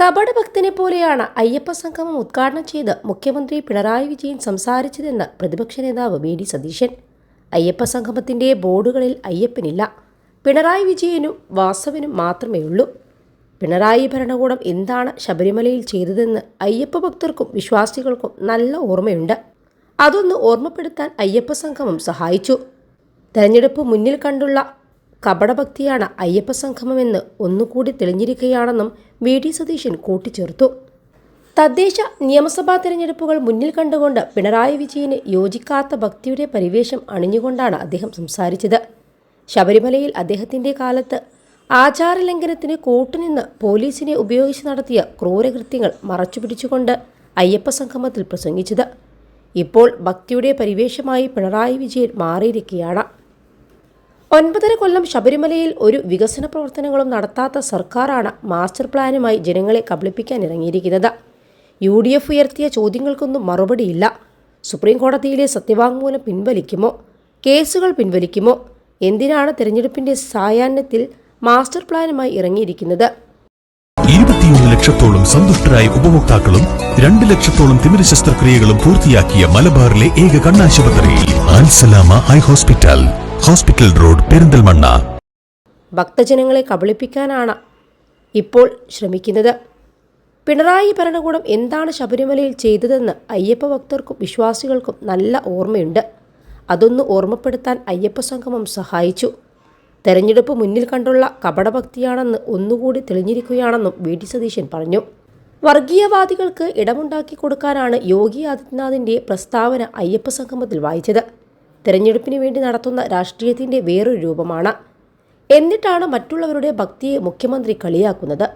കപടഭക്തനെ പോലെയാണ് അയ്യപ്പ സംഗമം ഉദ്ഘാടനം ചെയ്ത് മുഖ്യമന്ത്രി പിണറായി വിജയൻ സംസാരിച്ചതെന്ന് പ്രതിപക്ഷ നേതാവ് വി ഡി സതീശൻ. അയ്യപ്പ സംഗമത്തിന്റെ ബോർഡുകളിൽ അയ്യപ്പനില്ല. പിണറായി വിജയനും വാസവനും മാത്രമേ ഉള്ളൂ പിണറായി ഭരണകൂടം എന്താണ് ശബരിമലയിൽ ചെയ്തതെന്ന് അയ്യപ്പ ഭക്തർക്കും വിശ്വാസികൾക്കും നല്ല ഓർമ്മയുണ്ട്. അതൊന്ന് ഓർമ്മപ്പെടുത്താൻ അയ്യപ്പ സംഗമം സഹായിച്ചു. തെരഞ്ഞെടുപ്പ് മുന്നിൽ കണ്ടുള്ള കപടഭക്തിയാണ് അയ്യപ്പ സംഗമമെന്ന് ഒന്നുകൂടി തെളിഞ്ഞിരിക്കുകയാണെന്നും വി ഡി സതീശൻ കൂട്ടിച്ചേർത്തു. തദ്ദേശ നിയമസഭാ തെരഞ്ഞെടുപ്പുകൾ മുന്നിൽ കണ്ടുകൊണ്ട് പിണറായി വിജയന് യോജിക്കാത്ത ഭക്തിയുടെ പരിവേഷം അണിഞ്ഞുകൊണ്ടാണ് അദ്ദേഹം സംസാരിച്ചത്. ശബരിമലയിൽ അദ്ദേഹത്തിന്റെ കാലത്ത് ആചാരലംഘനത്തിന് കൂട്ടുനിന്ന് പോലീസിനെ ഉപയോഗിച്ച് നടത്തിയ ക്രൂരകൃത്യങ്ങൾ മറച്ചുപിടിച്ചുകൊണ്ട് അയ്യപ്പ സംഗമത്തിൽ പ്രസംഗിച്ചത്. ഇപ്പോൾ ഭക്തിയുടെ പരിവേഷമായി പിണറായി വിജയൻ മാറിയിരിക്കുകയാണ്. ഒൻപതര കൊല്ലം ശബരിമലയിൽ ഒരു വികസന പ്രവർത്തനങ്ങളും നടത്താത്ത സർക്കാരാണ് മാസ്റ്റർ പ്ലാനുമായി ജനങ്ങളെ കബളിപ്പിക്കാൻ ഇറങ്ങിയിരിക്കുന്നത്. യു ഡി എഫ് ഉയർത്തിയ ചോദ്യങ്ങൾക്കൊന്നും മറുപടിയില്ല. സുപ്രീം കോടതിയിലെ സത്യവാങ്മൂലം പിൻവലിക്കുമോ? കേസുകൾ പിൻവലിക്കുമോ? എന്തിനാണ് തെരഞ്ഞെടുപ്പിന്റെ സായാഹ്നത്തിൽ മാസ്റ്റർ പ്ലാനുമായി ഇറങ്ങിയിരിക്കുന്നത്? ഇരുപത്തിയൊന്ന് ലക്ഷത്തോളം സന്തുഷ്ടരായ ഉപഭോക്താക്കളും രണ്ട് ലക്ഷത്തോളം തിമിര ശസ്ത്രക്രിയകളും പൂർത്തിയാക്കിയ മലബാറിലെ ഏക കണ്ണാശുപത്രി Al Salama eye hospital. Hospital road Perinthalmanna. ഭക്തജനങ്ങളെ കബളിപ്പിക്കാനാണ് ഇപ്പോൾ ശ്രമിക്കുന്നത്. പിണറായി ഭരണകൂടം എന്താണ് ശബരിമലയിൽ ചെയ്തതെന്ന് അയ്യപ്പ ഭക്തർക്കും വിശ്വാസികൾക്കും നല്ല ഓർമ്മയുണ്ട്. അതൊന്ന് ഓർമ്മപ്പെടുത്താൻ അയ്യപ്പ സംഗമം സഹായിച്ചു. തെരഞ്ഞെടുപ്പ് മുന്നിൽ കണ്ടുള്ള കപടഭക്തിയാണെന്ന് ഒന്നുകൂടി തെളിഞ്ഞിരിക്കുകയാണെന്നും വി. ഡി സതീശൻ പറഞ്ഞു. വർഗീയവാദികൾക്ക് ഇടമുണ്ടാക്കി കൊടുക്കാനാണ് യോഗി ആദിത്യനാഥിന്റെ പ്രസ്താവന അയ്യപ്പ സംഗമത്തിൽ വായിച്ചത്. തെരഞ്ഞെടുപ്പിന് വേണ്ടി നടത്തുന്ന രാഷ്ട്രീയത്തിന്റെ വേറൊരു രൂപമാണ്. എന്നിട്ടാണ് മറ്റുള്ളവരുടെ ഭക്തിയെ മുഖ്യമന്ത്രി കളിയാക്കുന്നത്.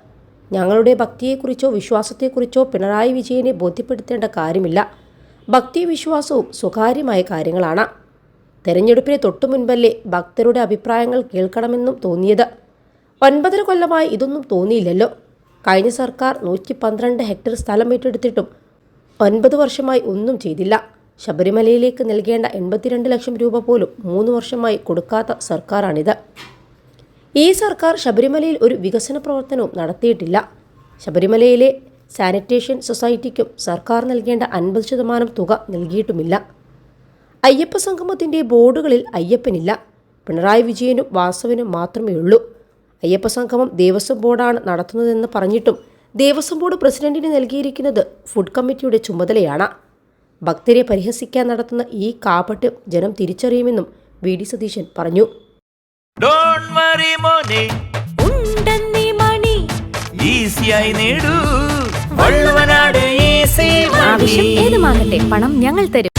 ഞങ്ങളുടെ ഭക്തിയെക്കുറിച്ചോ വിശ്വാസത്തെക്കുറിച്ചോ പിണറായി വിജയനെ ബോധ്യപ്പെടുത്തേണ്ട കാര്യമില്ല. ഭക്തി വിശ്വാസവും സ്വകാര്യമായ കാര്യങ്ങളാണ്. തെരഞ്ഞെടുപ്പിന് തൊട്ടു മുൻപല്ലേ ഭക്തരുടെ അഭിപ്രായങ്ങൾ കേൾക്കണമെന്നും തോന്നിയത്. ഒൻപതര കൊല്ലമായി ഇതൊന്നും തോന്നിയില്ലല്ലോ. കഴിഞ്ഞ സർക്കാർ നൂറ്റി പന്ത്രണ്ട് ഹെക്ടർ സ്ഥലം ഏറ്റെടുത്തിട്ടും ഒൻപത് വർഷമായി ഒന്നും ചെയ്തില്ല. ശബരിമലയിലേക്ക് നൽകേണ്ട എൺപത്തിരണ്ട് ലക്ഷം രൂപ പോലും മൂന്ന് വർഷമായി കൊടുക്കാത്ത സർക്കാരാണിത്. ഈ സർക്കാർ ശബരിമലയിൽ ഒരു വികസന പ്രവർത്തനവും നടത്തിയിട്ടില്ല. ശബരിമലയിലെ സാനിറ്റേഷൻ സൊസൈറ്റിക്കും സർക്കാർ നൽകേണ്ട അൻപത് ശതമാനം തുക നൽകിയിട്ടുമില്ല. അയ്യപ്പ സംഗമത്തിന്റെ ബോർഡുകളിൽ അയ്യപ്പനില്ല. പിണറായി വിജയനും വാസവനും മാത്രമേ ഉള്ളൂ അയ്യപ്പ സംഗമം ദേവസ്വം ബോർഡാണ് നടത്തുന്നതെന്ന് പറഞ്ഞിട്ടും ദേവസ്വം ബോർഡ് പ്രസിഡന്റിന് നൽകിയിരിക്കുന്നത് ഫുഡ് കമ്മിറ്റിയുടെ ചുമതലയാണ്. ഭക്തരെ പരിഹസിക്കാൻ നടത്തുന്ന ഈ കാപട്യം ജനം തിരിച്ചറിയുമെന്നും വി ഡി സതീശൻ പറഞ്ഞു. ഡോണ്ട് വറി മോനെ. ഉണ്ടെന്നീ മണി. ഈസിയായി നേടൂ. വള്ളുവനാട് ഈസി ആവശ്യം ഏതുമാകട്ടെ പണം ഞങ്ങൾ തരും.